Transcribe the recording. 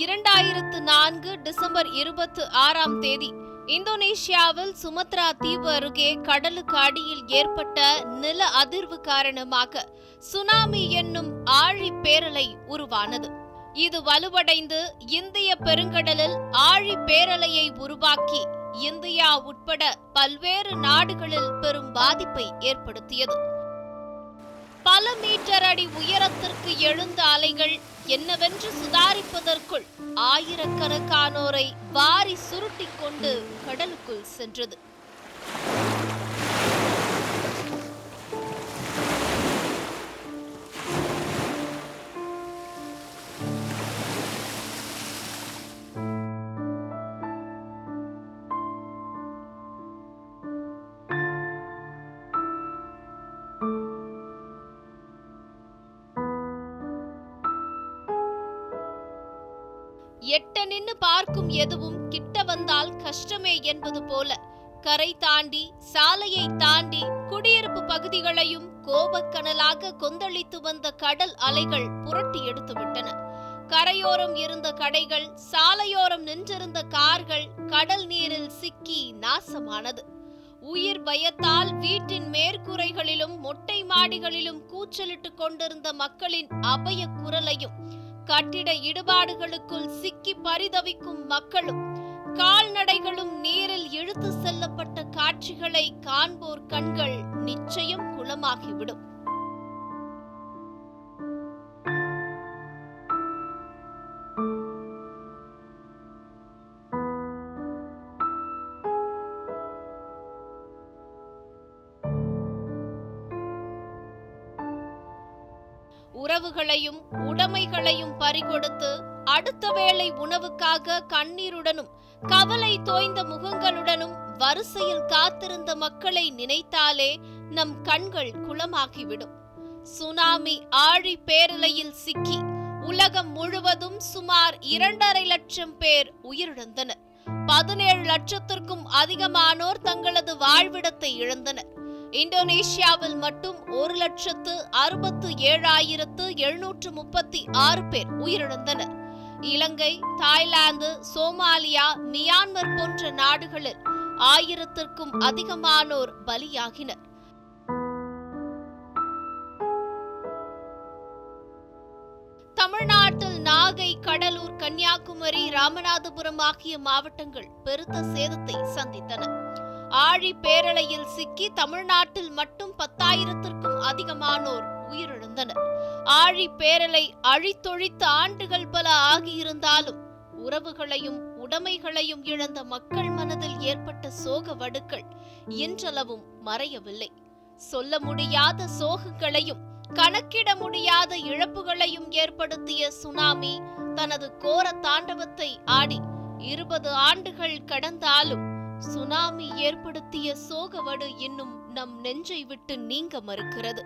இரண்டாயிரத்து நான்கு டிசம்பர் இருபத்தி ஆறாம் தேதி இந்தோனேஷியாவில் சுமத்ரா தீவு அருகே கடலுக்கு அடியில் ஏற்பட்ட நில அதிர்வு காரணமாக சுனாமி என்னும் ஆழி பேரலை உருவானது. இது வலுவடைந்து இந்திய பெருங்கடலில் ஆழி பேரலையை உருவாக்கி இந்தியா உட்பட பல்வேறு நாடுகளில் பெரும் பாதிப்பை ஏற்படுத்தியது. பல மீட்டர் அடி உயரத்திற்கு எழுந்த அலைகள் என்னவென்று சுதாரிப்பதற்குள் ஆயிரக்கணக்கானோரை வாரி சுருட்டிக் கொண்டு கடலுக்குள் சென்றது. எட்ட நின்னு பார்க்கும் எதுவும் கிட்ட வந்தால் கஷ்டமே என்பது போல. கரை தாண்டி சாலையை தாண்டி குடியிருப்பு பகுதிகளையும் கோபக்கனலாக கொந்தளித்து வந்த கடல் அலைகள் புரட்டி எடுத்துவிட்டன கரையோரம் இருந்த கடைகள் சாலையோரம் நின்றிருந்த கார்கள் கடல் நீரில் சிக்கி நாசமானது. உயிர் பயத்தால் வீட்டின் மேற்கூரைகளிலும் மொட்டை மாடிகளிலும் கூச்சலிட்டுக் கொண்டிருந்த மக்களின் அபய குரலையும் கட்டிட இடுபாடுகளுக்குள் சிக்கி பரிதவிக்கும் மக்களும் கால்நடைகளும் நீரில் இழுத்து செல்லப்பட்ட காட்சிகளை காண்போர் கண்கள் நிச்சயம் குளமாகிவிடும். உறவுகளையும் உடைமைகளையும் பறிகொடுத்து அடுத்த வேளை உணவுக்காக கண்ணீருடனும் கவலை தோய்ந்த முகங்களுடனும் வரிசையில் காத்திருந்த மக்களை நினைத்தாலே நம் கண்கள் குளமாகிவிடும். சுனாமி ஆழி பேரலையில் சிக்கி உலகம் முழுவதும் சுமார் இரண்டரை லட்சம் பேர் உயிரிழந்தனர். பதினேழு லட்சத்திற்கும் அதிகமானோர் தங்களது வாழ்விடத்தை இழந்தனர். இந்தோனேஷியாவில் மட்டும் ஒரு லட்சத்து அறுபத்து ஏழாயிரத்து எழுநூற்று முப்பத்தி ஆறு பேர் உயிரிழந்தனர். இலங்கை தாய்லாந்து சோமாலியா மியான்மர் போன்ற நாடுகளில் ஆயிரத்திற்கும் அதிகமானோர் பலியாகினர். தமிழ்நாட்டில் நாகை கடலூர் கன்னியாகுமரி ராமநாதபுரம் ஆகிய மாவட்டங்கள் பெருத்த சேதத்தை சந்தித்தன. ஆழி பேரலையில் சிக்கி தமிழ்நாட்டில் மட்டும் பத்தாயிரத்திற்கும் அதிகமானோர் உயிரிழந்தனர். ஆழி பேரலை அழித்தொழித்த ஆண்டுகள் பல ஆகியிருந்தாலும் உறவுகளையும் உடைமைகளையும் இழந்த மக்கள் மனதில் ஏற்பட்ட சோக வடுக்கள் இன்றளவும் மறையவில்லை. சொல்ல முடியாத சோகங்களையும் கணக்கிட முடியாத இழப்புகளையும் ஏற்படுத்திய சுனாமி தனது கோர தாண்டவத்தை ஆடி இருபது ஆண்டுகள் கடந்தாலும் சுனாமி ஏற்படுத்திய சோகவடு இன்னும் நம் நெஞ்சை விட்டு நீங்க மறுக்கிறது.